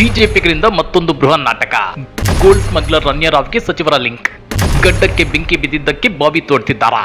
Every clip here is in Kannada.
ಬಿಜೆಪಿಗರಿಂದ ಮತ್ತೊಂದು ಬೃಹನ್ ನಾಟಕ. ಗೋಲ್ಡ್ ಸ್ಮಗ್ಲರ್ ರನ್ಯರಾವ್ಗೆ ಸಚಿವರ ಲಿಂಕ್. ಗಡ್ಡಕ್ಕೆ ಬೆಂಕಿ ಬಿದ್ದಿದ್ದಕ್ಕೆ ಬಾಬಿ ತೋಡ್ತಿದ್ದಾರಾ?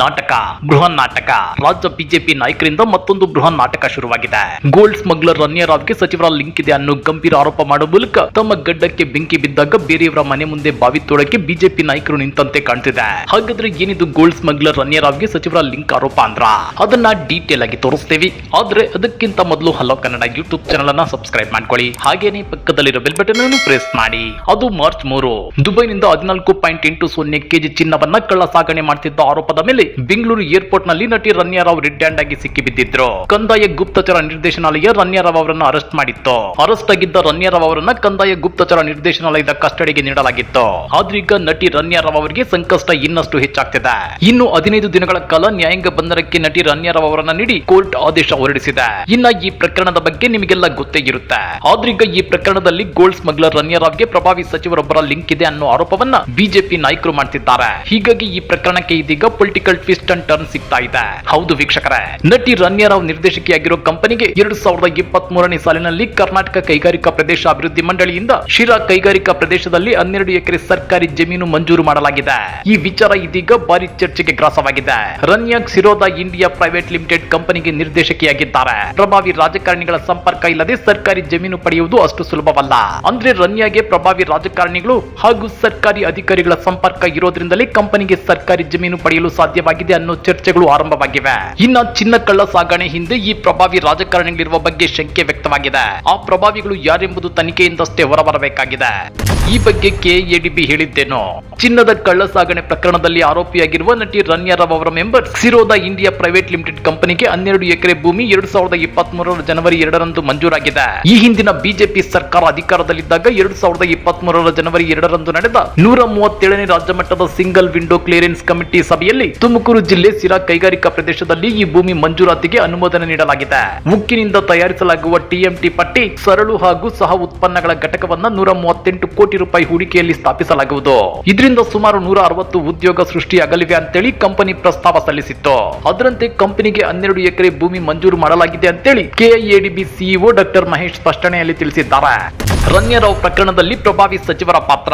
ನಾಟಕ, ಬೃಹನ್ ನಾಟಕ. ರಾಜ್ಯ ಬಿಜೆಪಿ ನಾಯಕರಿಂದ ಮತ್ತೊಂದು ಬೃಹನ್ ನಾಟಕ ಶುರುವಾಗಿದೆ. ಗೋಲ್ಡ್ ಸ್ಮಗ್ಲರ್ ರನ್ಯರಾವ್ಗೆ ಸಚಿವರ ಲಿಂಕ್ ಇದೆ ಅನ್ನೋ ಗಂಭೀರ ಆರೋಪ ಮಾಡುವ ಮೂಲಕ ತಮ್ಮ ಗಡ್ಡಕ್ಕೆ ಬೆಂಕಿ ಬಿದ್ದಾಗ ಬೇರೆಯವರ ಮನೆ ಮುಂದೆ ಬಾವಿ ತೋಳಕ್ಕೆ ಬಿಜೆಪಿ ನಾಯಕರು ನಿಂತಂತೆ ಕಾಣ್ತಿದೆ. ಹಾಗಾದ್ರೆ ಏನಿದು ಗೋಲ್ಡ್ ಸ್ಮಗ್ಲರ್ ರನ್ಯರಾವ್ಗೆ ಸಚಿವರ ಲಿಂಕ್ ಆರೋಪ ಅಂದ್ರ? ಅದನ್ನ ಡೀಟೇಲ್ ಆಗಿ ತೋರಿಸ್ತೇವೆ. ಆದ್ರೆ ಅದಕ್ಕಿಂತ ಮೊದಲು ಹಲೋ ಕನ್ನಡ ಯೂಟ್ಯೂಬ್ ಚಾನಲ್ ಅನ್ನ ಸಬ್ಸ್ಕ್ರೈಬ್ ಮಾಡ್ಕೊಳ್ಳಿ. ಹಾಗೇನೆ ಪಕ್ಕದಲ್ಲಿರೋ ಬೆಲ್ ಬಟನ್ ಅನ್ನು ಪ್ರೆಸ್ ಮಾಡಿ. ಅದು ಮಾರ್ಚ್ ಮೂರು. ದುಬೈನಿಂದ ಹದಿನಾಲ್ಕು ಪಾಯಿಂಟ್ ಎಂಟು ಸೊನ್ನೆ ಕೆಜಿ ಚಿನ್ನವನ್ನ ಕಳ್ಳ ಸಾಗಣೆ ಮಾಡ್ತಿದ್ದ ಆರೋಪದ ಮೇಲೆ ಬೆಂಗಳೂರು ಏರ್ಪೋರ್ಟ್ನಲ್ಲಿ ನಟಿ ರನ್ಯಾರಾವ್ ರೆಡ್ ಹ್ಯಾಂಡ್ ಆಗಿ ಸಿಕ್ಕಿಬಿದ್ದಿದ್ರು. ಕಂದಾಯ ಗುಪ್ತಚರ ನಿರ್ದೇಶನಾಲಯ ರನ್ಯಾರಾವ್ ಅವರನ್ನು ಅರೆಸ್ಟ್ ಮಾಡಿತ್ತು. ಅರೆಸ್ಟ್ ಆಗಿದ್ದ ರನ್ಯಾರಾವ್ ಅವರನ್ನ ಕಂದಾಯ ಗುಪ್ತಚರ ನಿರ್ದೇಶನಾಲಯದ ಕಸ್ಟಡಿಗೆ ನೀಡಲಾಗಿತ್ತು. ಆದ್ರೀಗ ನಟಿ ರನ್ಯಾರಾವ್ ಅವರಿಗೆ ಸಂಕಷ್ಟ ಇನ್ನಷ್ಟು ಹೆಚ್ಚಾಗ್ತಿದೆ. ಇನ್ನು ಹದಿನೈದು ದಿನಗಳ ಕಾಲ ನ್ಯಾಯಾಂಗ ಬಂಧನಕ್ಕೆ ನಟಿ ರನ್ಯಾರಾವ್ ಅವರನ್ನ ನೀಡಿ ಕೋರ್ಟ್ ಆದೇಶ ಹೊರಡಿಸಿದೆ. ಇನ್ನ ಈ ಪ್ರಕರಣದ ಬಗ್ಗೆ ನಿಮಗೆಲ್ಲ ಗೊತ್ತೇ ಇರುತ್ತೆ. ಆದ್ರೀಗ ಈ ಪ್ರಕರಣದಲ್ಲಿ ಗೋಲ್ಡ್ ಸ್ಮಗ್ಲರ್ ರನ್ಯಾರಾವ್ಗೆ ಪ್ರಭಾವಿ ಸಚಿವರೊಬ್ಬರ ಲಿಂಕ್ ಇದೆ ಅನ್ನೋ ಆರೋಪವನ್ನ ಬಿಜೆಪಿ ನಾಯಕರು ಮಾಡ್ತಿದ್ದಾರೆ. ಹೀಗಾಗಿ ಈ ಪ್ರಕರಣಕ್ಕೆ ಇದೀಗ ಪೊಲಿಟಿಕಲ್ ಟ್ವಿಸ್ಟ್ ಅಂಡ್ ಟರ್ನ್ ಸಿಗ್ತಾ ಇದೆ. ಹೌದು ವೀಕ್ಷಕರೇ, ನಟಿ ರನ್ಯಾರಾವ್ ನಿರ್ದೇಶಕಿಯಾಗಿರೋ ಕಂಪನಿಗೆ ಎರಡು ಸಾವಿರದ ಇಪ್ಪತ್ತ್ ಮೂರನೇ ಸಾಲಿನಲ್ಲಿ ಕರ್ನಾಟಕ ಕೈಗಾರಿಕಾ ಪ್ರದೇಶ ಅಭಿವೃದ್ಧಿ ಮಂಡಳಿಯಿಂದ ಶಿರಾ ಕೈಗಾರಿಕಾ ಪ್ರದೇಶದಲ್ಲಿ ಹನ್ನೆರಡು ಎಕರೆ ಸರ್ಕಾರಿ ಜಮೀನು ಮಂಜೂರು ಮಾಡಲಾಗಿದೆ. ಈ ವಿಚಾರ ಇದೀಗ ಭಾರಿ ಚರ್ಚೆಗೆ ಗ್ರಾಸವಾಗಿದೆ. ರನ್ಯಾಕ್ ಸಿರೋದಾ ಇಂಡಿಯಾ ಪ್ರೈವೇಟ್ ಲಿಮಿಟೆಡ್ ಕಂಪನಿಗೆ ನಿರ್ದೇಶಕಿಯಾಗಿದ್ದಾರೆ. ಪ್ರಭಾವಿ ರಾಜಕಾರಣಿಗಳ ಸಂಪರ್ಕ ಇಲ್ಲದೆ ಸರ್ಕಾರಿ ಜಮೀನು ಪಡೆಯುವುದು ಅಷ್ಟು ಸುಲಭವಲ್ಲ. ಅಂದ್ರೆ ರನ್ಯಾಗೆ ಪ್ರಭಾವಿ ರಾಜಕಾರಣಿಗಳು ಹಾಗೂ ಸರ್ಕಾರಿ ಅಧಿಕಾರಿಗಳ ಸಂಪರ್ಕ ಇರೋದ್ರಿಂದಲೇ ಕಂಪನಿಗೆ ಸರ್ಕಾರಿ ಜಮೀನು ಪಡೆಯಲು ಸಾಧ್ಯವಾಗಿದೆ ಅನ್ನೋ ಚರ್ಚೆಗಳು ಆರಂಭವಾಗಿವೆ. ಇನ್ನ ಚಿನ್ನ ಕಳ್ಳ ಸಾಗಣೆ ಹಿಂದೆ ಈ ಪ್ರಭಾವಿ ರಾಜಕಾರಣಿಗಳಿರುವ ಬಗ್ಗೆ ಶಂಕೆ ವ್ಯಕ್ತವಾಗಿದೆ. ಆ ಪ್ರಭಾವಿಗಳು ಯಾರೆಂಬುದು ತನಿಖೆಯಿಂದಷ್ಟೇ ಹೊರಬರಬೇಕಾಗಿದೆ. ಈ ಬಗ್ಗೆ ಕೆಎಡಿಬಿ ಹೇಳಿದ್ದೇನೋ. ಚಿನ್ನದ ಕಳ್ಳ ಸಾಗಣೆ ಪ್ರಕರಣದಲ್ಲಿ ಆರೋಪಿಯಾಗಿರುವ ನಟಿ ರನ್ಯಾರಾವ್ ಅವರ member Xiroda India private limited ಕಂಪನಿಗೆ ಹನ್ನೆರಡು ಎಕರೆ ಭೂಮಿ ಎರಡು ಸಾವಿರದ ಇಪ್ಪತ್ತ್ ಮೂರರ ಜನವರಿ ಎರಡರಂದು ಮಂಜೂರಾಗಿದೆ. ಈ ಹಿಂದಿನ ಬಿಜೆಪಿ ಸರ್ಕಾರ ಅಧಿಕಾರದಲ್ಲಿದ್ದಾಗ ಎರಡು ಸಾವಿರದ ಇಪ್ಪತ್ತ್ ಮೂರರ ಜನವರಿ ಎರಡರಂದು ನಡೆದ ನೂರ ಮೂವತ್ತೇಳನೇ ರಾಜ್ಯ ಮಟ್ಟದ ಸಿಂಗಲ್ ವಿಂಡೋ ಕ್ಲಿಯರೆನ್ಸ್ ಕಮಿಟಿ ಸಭೆಯಲ್ಲಿ ತುಮಕೂರು ಜಿಲ್ಲೆ ಸಿರಾ ಕೈಗಾರಿಕಾ ಪ್ರದೇಶದಲ್ಲಿ ಈ ಭೂಮಿ ಮಂಜೂರಾತಿಗೆ ಅನುಮೋದನೆ ನೀಡಲಾಗಿದೆ. ಉಕ್ಕಿನಿಂದ ತಯಾರಿಸಲಾಗುವ ಟಿಎಂಟಿ ಪಟ್ಟಿ ಸರಳು ಹಾಗೂ ಸಹ ಉತ್ಪನ್ನಗಳ ಘಟಕವನ್ನ ನೂರ ಮೂವತ್ತೆಂಟು ಕೋಟಿ ರೂಪಾಯಿ ಹೂಡಿಕೆಯಲ್ಲಿ ಸ್ಥಾಪಿಸಲಾಗುವುದು. ಇದರಿಂದ ಸುಮಾರು ನೂರ ಅರವತ್ತು ಉದ್ಯೋಗ ಸೃಷ್ಟಿಯಾಗಲಿವೆ ಅಂತೇಳಿ ಕಂಪನಿ ಪ್ರಸ್ತಾವ ಸಲ್ಲಿಸಿತ್ತು. ಅದರಂತೆ ಕಂಪನಿಗೆ ಹನ್ನೆರಡು ಎಕರೆ ಭೂಮಿ ಮಂಜೂರು ಮಾಡಲಾಗಿದೆ ಅಂತೇಳಿ ಕೆಐಎಡಿಬಿ ಸಿಇಒ ಡಾಕ್ಟರ್ ಮಹೇಶ್ ಸ್ಪಷ್ಟನೆಯಲ್ಲಿ ತಿಳಿಸಿದ್ದಾರೆ. ರನ್ಯರಾವ್ ಪ್ರಕರಣದಲ್ಲಿ ಪ್ರಭಾವಿ ಸಚಿವರ ಪಾತ್ರ.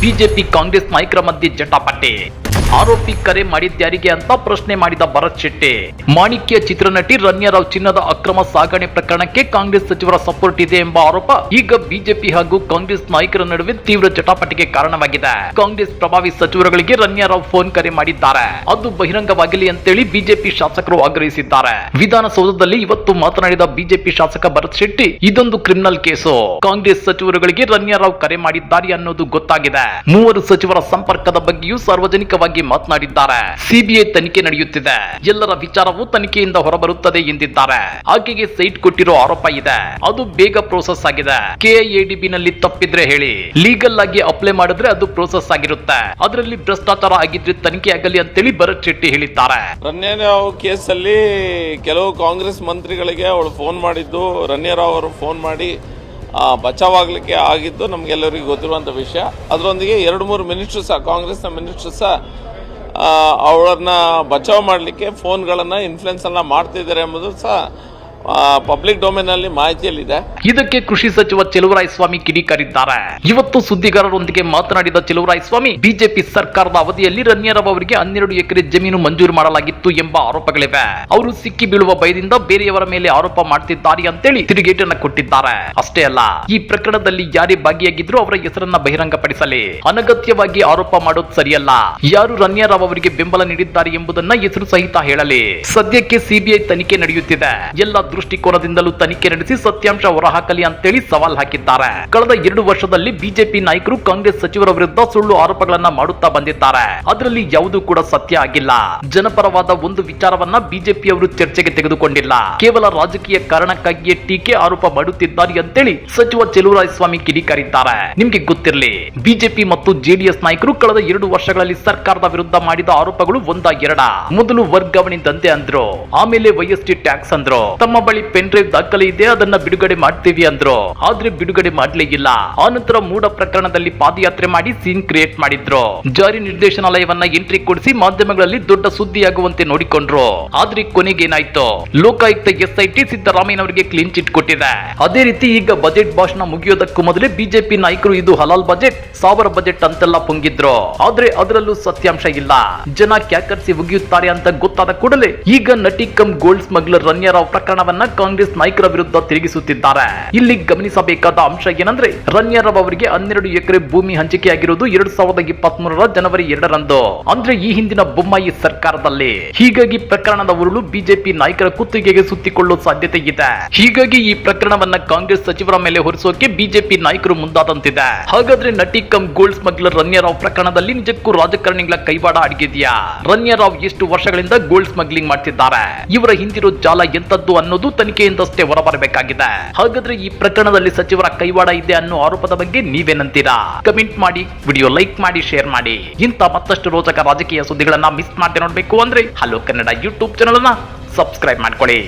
ಬಿಜೆಪಿ ಕಾಂಗ್ರೆಸ್ ನಾಯಕರ ಮಧ್ಯೆ ಜಟಾಪಟಿ. ಆರೋಪಿ ಕರೆ ಮಾಡಿದ್ಯಾರಿಗೆ ಅಂತ ಪ್ರಶ್ನೆ ಮಾಡಿದ ಭರತ್ ಶೆಟ್ಟಿ. ಮಾಣಿಕ್ಯ ಚಿತ್ರನಟಿ ರನ್ಯಾರಾವ್ ಚಿನ್ನದ ಅಕ್ರಮ ಸಾಗಣೆ ಪ್ರಕರಣಕ್ಕೆ ಕಾಂಗ್ರೆಸ್ ಸಚಿವರ ಸಪೋರ್ಟ್ ಇದೆ ಎಂಬ ಆರೋಪ ಈಗ ಬಿಜೆಪಿ ಹಾಗೂ ಕಾಂಗ್ರೆಸ್ ನಾಯಕರ ನಡುವೆ ತೀವ್ರ ಚಟಾಪಟಿಗೆ ಕಾರಣವಾಗಿದೆ. ಕಾಂಗ್ರೆಸ್ ಪ್ರಭಾವಿ ಸಚಿವರುಗಳಿಗೆ ರನ್ಯಾರಾವ್ ಫೋನ್ ಕರೆ ಮಾಡಿದ್ದಾರೆ. ಅದು ಬಹಿರಂಗವಾಗಲಿ ಅಂತೇಳಿ ಬಿಜೆಪಿ ಶಾಸಕರು ಆಗ್ರಹಿಸಿದ್ದಾರೆ. ವಿಧಾನಸೌಧದಲ್ಲಿ ಇವತ್ತು ಮಾತನಾಡಿದ ಬಿಜೆಪಿ ಶಾಸಕ ಭರತ್ ಶೆಟ್ಟಿ, ಇದೊಂದು ಕ್ರಿಮಿನಲ್ ಕೇಸು. ಕಾಂಗ್ರೆಸ್ ಸಚಿವರುಗಳಿಗೆ ರನ್ಯಾರಾವ್ ಕರೆ ಮಾಡಿದ್ದಾರೆ ಅನ್ನೋದು ಗೊತ್ತಾಗಿದೆ. ಮೂವರು ಸಚಿವರ ಸಂಪರ್ಕದ ಬಗ್ಗೆಯೂ ಸಾರ್ವಜನಿಕವಾಗಿ ಮಾತನಾಡಿದ್ದಾರೆ. ಸಿಬಿಐ ತನಿಖೆ ನಡೆಯುತ್ತಿದೆ. ಎಲ್ಲರ ವಿಚಾರವು ತನಿಖೆಯಿಂದ ಹೊರಬರುತ್ತದೆ ಎಂದಿದ್ದಾರೆ. ಆಕೆಗೆ ಸೈಟ್ ಕೊಟ್ಟಿರೋ ಆರೋಪ ಇದೆ. ಅದು ಬೇಗ ಪ್ರೋಸೆಸ್ ಆಗಿದೆ. ಕೆಐಎಡಿಬಿ ನಲ್ಲಿ ತಪ್ಪಿದ್ರೆ ಹೇಳಿ. ಲೀಗಲ್ ಆಗಿ ಅಪ್ಲೈ ಮಾಡಿದ್ರೆ ಅದು ಪ್ರೋಸೆಸ್ ಆಗಿರುತ್ತೆ. ಅದರಲ್ಲಿ ಭ್ರಷ್ಟಾಚಾರ ಆಗಿದ್ರೆ ತನಿಖೆ ಆಗಲಿ ಅಂತೇಳಿ ಭರತ್ ಶೆಟ್ಟಿ ಹೇಳಿದ್ದಾರೆ. ಕೇಸ್ ಅಲ್ಲಿ ಕೆಲವು ಕಾಂಗ್ರೆಸ್ ಮಂತ್ರಿಗಳಿಗೆ ಅವಳು ಫೋನ್ ಮಾಡಿದ್ದು. ರನ್ಯಾರಾವ್ ಅವರು ಫೋನ್ ಮಾಡಿ ಬಚಾವಾಗಲಿಕ್ಕೆ ಆಗಿದ್ದು ನಮಗೆಲ್ಲರಿಗೂ ಗೊತ್ತಿರುವಂಥ ವಿಷಯ. ಅದರೊಂದಿಗೆ ಎರಡು ಮೂರು ಮಿನಿಸ್ಟ್ರು ಸಹ, ಕಾಂಗ್ರೆಸ್ನ ಮಿನಿಸ್ಟ್ರು ಸಹ ಅವಳನ್ನ ಬಚಾವ್ ಮಾಡಲಿಕ್ಕೆ ಫೋನ್ಗಳನ್ನು ಇನ್ಫ್ಲುಯೆನ್ಸ್ ಎಲ್ಲ ಮಾಡ್ತಿದ್ದಾರೆ ಎಂಬುದು ಸಹ ಪಬ್ಲಿಕ್ ಡೊಮೇನಲ್ಲಿ ಮಾಹಿತಿಯಲ್ಲಿದೆ. ಇದಕ್ಕೆ ಕೃಷಿ ಸಚಿವ ಸ್ವಾಮಿ ಕಿಡಿಕಾರಿದ್ದಾರೆ. ಇವತ್ತು ಸುದ್ದಿಗಾರರೊಂದಿಗೆ ಮಾತನಾಡಿದ ಸ್ವಾಮಿ, ಬಿಜೆಪಿ ಸರ್ಕಾರದ ಅವಧಿಯಲ್ಲಿ ರನ್ಯರಾವ್ ಅವರಿಗೆ ಹನ್ನೆರಡು ಎಕರೆ ಜಮೀನು ಮಂಜೂರು ಮಾಡಲಾಗಿತ್ತು ಎಂಬ ಆರೋಪಗಳಿವೆ. ಅವರು ಸಿಕ್ಕಿ ಬೀಳುವ ಭಯದಿಂದ ಬೇರೆಯವರ ಮೇಲೆ ಆರೋಪ ಮಾಡ್ತಿದ್ದಾರೆ ಅಂತೇಳಿ ತಿರುಗೇಟನ್ನ ಕೊಟ್ಟಿದ್ದಾರೆ. ಅಷ್ಟೇ ಅಲ್ಲ, ಈ ಪ್ರಕರಣದಲ್ಲಿ ಯಾರೇ ಭಾಗಿಯಾಗಿದ್ರು ಅವರ ಹೆಸರನ್ನ ಬಹಿರಂಗಪಡಿಸಲಿ. ಅನಗತ್ಯವಾಗಿ ಆರೋಪ ಮಾಡೋದು ಸರಿಯಲ್ಲ. ಯಾರು ರನ್ಯಾರಾವ್ ಅವರಿಗೆ ಬೆಂಬಲ ನೀಡಿದ್ದಾರೆ ಎಂಬುದನ್ನ ಹೆಸರು ಸಹಿತ ಹೇಳಲಿ. ಸದ್ಯಕ್ಕೆ ಸಿಬಿಐ ತನಿಖೆ ನಡೆಯುತ್ತಿದೆ. ಎಲ್ಲ ದೃಷ್ಟಿಕೋನದಿಂದಲೂ ತನಿಖೆ ನಡೆಸಿ ಸತ್ಯಾಂಶ ಹೊರಹಾಕಲಿ ಅಂತೇಳಿ ಸವಾಲ್ ಹಾಕಿದ್ದಾರೆ. ಕಳೆದ ಎರಡು ವರ್ಷದಲ್ಲಿ ಬಿಜೆಪಿ ನಾಯಕರು ಕಾಂಗ್ರೆಸ್ ಸಚಿವರ ವಿರುದ್ಧ ಸುಳ್ಳು ಆರೋಪಗಳನ್ನ ಮಾಡುತ್ತಾ ಬಂದಿದ್ದಾರೆ. ಅದರಲ್ಲಿ ಯಾವುದೂ ಕೂಡ ಸತ್ಯ ಆಗಿಲ್ಲ. ಜನಪರವಾದ ಒಂದು ವಿಚಾರವನ್ನ ಬಿಜೆಪಿ ಅವರು ಚರ್ಚೆಗೆ ತೆಗೆದುಕೊಂಡಿಲ್ಲ. ಕೇವಲ ರಾಜಕೀಯ ಕಾರಣಕ್ಕಾಗಿಯೇ ಟೀಕೆ ಆರೋಪ ಮಾಡುತ್ತಿದ್ದಾರೆ ಅಂತೇಳಿ ಸಚಿವ ಸ್ವಾಮಿ ಕಿಡಿಕಾರಿದ್ದಾರೆ. ನಿಮ್ಗೆ ಗೊತ್ತಿರಲಿ, ಬಿಜೆಪಿ ಮತ್ತು ಜೆಡಿಎಸ್ ನಾಯಕರು ಕಳೆದ ಎರಡು ವರ್ಷಗಳಲ್ಲಿ ಸರ್ಕಾರದ ವಿರುದ್ಧ ಮಾಡಿದ ಆರೋಪಗಳು ಒಂದ ಎರಡ. ಮೊದಲು ವರ್ಗಾವಣೆ ದಂಧೆ ಅಂದ್ರು, ಆಮೇಲೆ ವೈಎಸ್ಟಿ ಟ್ಯಾಕ್ಸ್ ಅಂದ್ರು. ತಮ್ಮ ಬಳಿ ಪೆನ್ ಡ್ರೈವ್ ದಾಖಲೆ ಇದೆ, ಅದನ್ನ ಬಿಡುಗಡೆ ಮಾಡ್ತೀವಿ ಅಂದ್ರು. ಆದ್ರೆ ಬಿಡುಗಡೆ ಮಾಡ್ಲೇ ಇಲ್ಲ. ಆನಂತರ ಮೂಡ ಪ್ರಕರಣದಲ್ಲಿ ಪಾದಯಾತ್ರೆ ಮಾಡಿ ಸೀನ್ ಕ್ರಿಯೇಟ್ ಮಾಡಿದ್ರು. ಜಾರಿ ನಿರ್ದೇಶನಾಲಯವನ್ನ ಎಂಟ್ರಿ ಕೊಡಿಸಿ ಮಾಧ್ಯಮಗಳಲ್ಲಿ ದೊಡ್ಡ ಸುದ್ದಿಯಾಗುವಂತೆ ನೋಡಿಕೊಂಡ್ರು. ಆದ್ರೆ ಕೊನೆಗೇನಾಯ್ತು ಲೋಕಾಯುಕ್ತ ಎಸ್ಐಟಿ ಸಿದ್ದರಾಮಯ್ಯನವರಿಗೆ ಕ್ಲೀನ್ ಚಿಟ್ ಕೊಟ್ಟಿದೆ. ಅದೇ ರೀತಿ ಈಗ ಬಜೆಟ್ ಭಾಷಣ ಮುಗಿಯೋದಕ್ಕೂ ಮೊದಲೇ ಬಿಜೆಪಿ ನಾಯಕರು ಇದು ಹಲಾಲ್ ಬಜೆಟ್ ಸಾವಿರ ಬಜೆಟ್ ಅಂತೆಲ್ಲ ಪೊಂಗಿದ್ರು. ಆದ್ರೆ ಅದರಲ್ಲೂ ಸತ್ಯಾಂಶ ಇಲ್ಲ. ಜನ ಕ್ಯಾಕರ್ಸಿ ಮುಗಿಯುತ್ತಾರೆ ಅಂತ ಗೊತ್ತಾದ ಕೂಡಲೇ ಈಗ ನಟಿ ಕಮ್ ಗೋಲ್ಡ್ ಸ್ಮಗ್ಲರ್ ರನ್ಯರಾವ್ ಪ್ರಕರಣವನ್ನ ಕಾಂಗ್ರೆಸ್ ನಾಯಕರ ವಿರುದ್ಧ ತಿರುಗಿಸುತ್ತಿದ್ದಾರೆ. ಇಲ್ಲಿ ಗಮನಿಸಬೇಕಾದ ಅಂಶ ಏನಂದ್ರೆ ರನ್ಯರಾವ್ ಅವರಿಗೆ ಹನ್ನೆರಡು ಎಕರೆ ಭೂಮಿ ಹಂಚಿಕೆಯಾಗಿರುವುದು ಎರಡ್ ಸಾವಿರದ ಇಪ್ಪತ್ತ್ ಮೂರರ ಜನವರಿ ಎರಡರಂದು. ಅಂದ್ರೆ ಈ ಹಿಂದಿನ ಬೊಮ್ಮಾಯಿ ಸರ್ಕಾರದಲ್ಲಿ. ಹೀಗಾಗಿ ಪ್ರಕರಣದ ಉರುಳು ಬಿಜೆಪಿ ನಾಯಕರ ಕುತ್ತಿಗೆಗೆ ಸುತ್ತಿಕೊಳ್ಳುವ ಸಾಧ್ಯತೆ ಇದೆ. ಹೀಗಾಗಿ ಈ ಪ್ರಕರಣವನ್ನ ಕಾಂಗ್ರೆಸ್ ಸಚಿವರ ಮೇಲೆ ಹೊರಿಸೋಕೆ ಬಿಜೆಪಿ ನಾಯಕರು ಮುಂದಾದಂತಿದೆ. ಹಾಗಾದ್ರೆ ನಟಿ ಕಮ್ ಗೋಲ್ಡ್ ಸ್ಮಗ್ಲರ್ ರನ್ಯರಾವ್ ಪ್ರಕರಣದಲ್ಲಿ ನಿಜಕ್ಕೂ ರಾಜಕಾರಣಿಗಳ ಕೈವಾಡ ಅಡಗಿದೆಯಾ? ರನ್ಯರಾವ್ ಎಷ್ಟು ವರ್ಷಗಳಿಂದ ಗೋಲ್ಡ್ ಸ್ಮಗ್ಲಿಂಗ್ ಮಾಡ್ತಿದ್ದಾರೆ? ಇವರ ಹಿಂದಿರೋ ಜಾಲ ಎಂತದ್ದು ಅನ್ನೋದು ತನಿಖೆಯಿಂದಷ್ಟೇ ಹೊರಬರಬೇಕಾಗಿದೆ. ಹಾಗಾದ್ರೆ ಈ ಪ್ರಕರಣದಲ್ಲಿ ಸಚಿವರ ಕೈವಾಡ ಇದೆ ಅನ್ನೋ ಆರೋಪದ ಬಗ್ಗೆ ನೀವೇನಂತೀರಾ? ಕಮೆಂಟ್ ಮಾಡಿ, ವಿಡಿಯೋ ಲೈಕ್ ಮಾಡಿ, ಶೇರ್ ಮಾಡಿ. ಇಂಥ ಮತ್ತಷ್ಟು ರೋಚಕ ರಾಜಕೀಯ ಸುದ್ದಿಗಳನ್ನ ಮಿಸ್ ಮಾಡದೆ ನೋಡ್ಬೇಕು ಅಂದ್ರೆ ಹಲೋ ಕನ್ನಡ ಯೂಟ್ಯೂಬ್ ಚಾನಲ್ ಅನ್ನ ಸಬ್ಸ್ಕ್ರೈಬ್ ಮಾಡ್ಕೊಳ್ಳಿ.